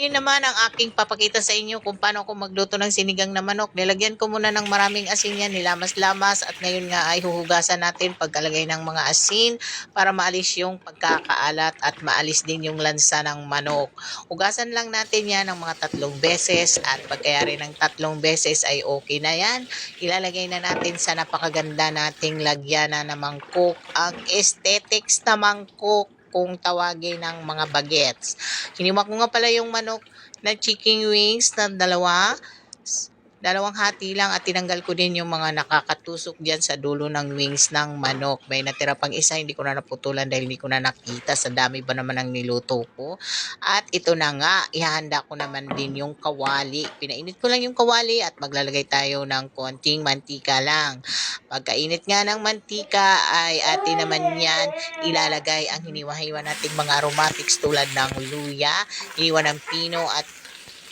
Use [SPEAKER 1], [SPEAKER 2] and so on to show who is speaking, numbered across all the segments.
[SPEAKER 1] Ngayon naman ang aking papakita sa inyo kung paano ako magluto ng sinigang na manok. Nilagyan ko muna ng maraming asin yan, nilamas-lamas at ngayon nga ay huhugasan natin pagkalagay ng mga asin para maalis yung pagkakaalat at maalis din yung lansa ng manok. Hugasan lang natin yan ng mga tatlong beses at pagkayari ng tatlong beses ay okay na yan. Ilalagay na natin sa napakaganda nating lagyan na mangkok ang aesthetics na mangkok kung tawagin ng mga bagets. Hiniwa ko nga pala yung manok na chicken wings na dalawa. Dalawang hati lang at tinanggal ko din yung mga nakakatusok dyan sa dulo ng wings ng manok. May natira pang isa, hindi ko na naputulan dahil hindi ko na nakita. Sa dami ba naman ang niluto ko. At ito na nga, ihahanda ko naman din yung kawali. Pinainit ko lang yung kawali at maglalagay tayo ng konting mantika lang. Pagkainit nga ng mantika ay atin naman yan ilalagay ang hiniwa-hiwa nating mga aromatics tulad ng luya, hiniwa ng pino at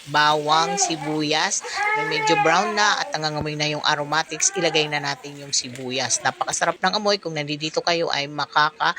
[SPEAKER 1] bawang, sibuyas. Nung medyo brown na at nangangamoy na yung aromatics, ilagay na natin yung sibuyas. Napakasarap ng amoy. Kung nandito kayo ay makaka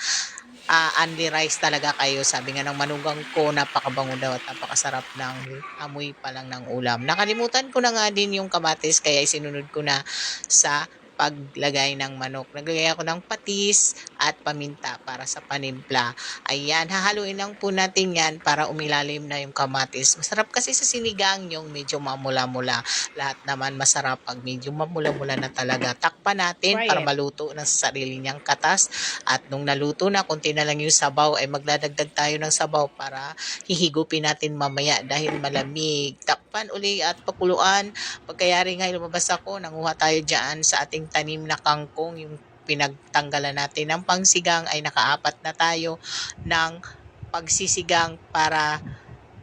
[SPEAKER 1] uh, rice talaga kayo. Sabi nga ng manugang ko, napakabango daw at napakasarap ng amoy pa lang ng ulam. Nakalimutan ko na nga din yung kamatis kaya sinunod ko na sa paglagay ng manok. Naglagay ako ng patis at paminta para sa panimpla. Ayan, hahaluin lang po natin yan para umilalim na yung kamatis. Masarap kasi sa sinigang yung medyo mamula-mula. Lahat naman masarap pag medyo mamula-mula na talaga. Takpan natin para maluto ng sarili niyang katas. At nung naluto na, kunti na lang yung sabaw, ay magdadagdag tayo ng sabaw para hihigupin natin mamaya dahil malamig. Takpan uli at pakuluan. Pagkayari nga lumabas ako, nanguha tayo dyan sa ating tanim na kangkong, yung pinagtanggalan natin ng pangsigang ay nakaapat na tayo ng pagsisigang para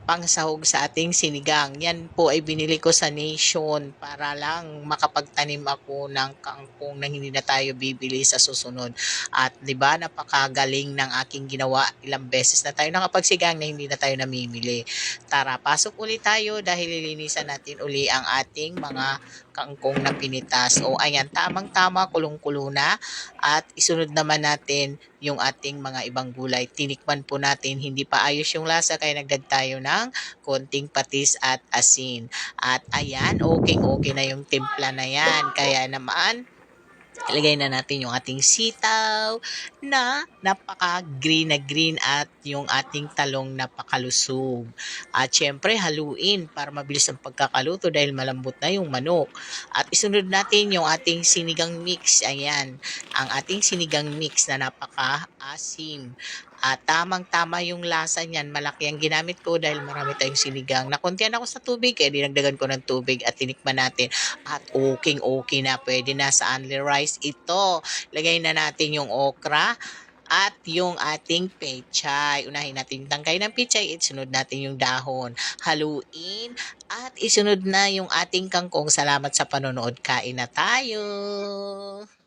[SPEAKER 1] pangsahog sa ating sinigang. Yan po ay binili ko sa Nation para lang makapagtanim ako ng kangkong na hindi na tayo bibili sa susunod. At 'di ba napakagaling ng aking ginawa. Ilang beses na tayo nakapagsigang na hindi na tayo namimili. Tara, pasok uli tayo dahil lilinisan natin uli ang ating mga kangkong na pinitas. O ayan, tamang-tama, kulong-kulo na. At isunod naman natin yung ating mga ibang gulay. Tinikman po natin, hindi pa ayos yung lasa kaya nagdag tayo ng konting patis at asin. At ayan, okay-okay na yung timpla na yan. Kaya naman, ilagay na natin yung ating sitaw na napaka-green na green at yung ating talong napakalusog. At syempre, haluin para mabilis ang pagkakaluto dahil malambot na yung manok. At isunod natin yung ating sinigang mix. Ayan, ang ating sinigang mix na napaka-asim. At tamang-tama yung lasa niyan. Malaki ang ginamit ko dahil marami tayong sinigang. Nakuntihan ako sa tubig, kaya dinagdagan ko ng tubig at tinikman natin. At okay, okay na. Pwede na sa only rice ito. Lagay na natin yung okra at yung ating pechay. Unahin natin yung tangkay ng pechay at sunod natin yung dahon. Haluin at isunod na yung ating kangkong. Salamat sa panonood. Kain na tayo!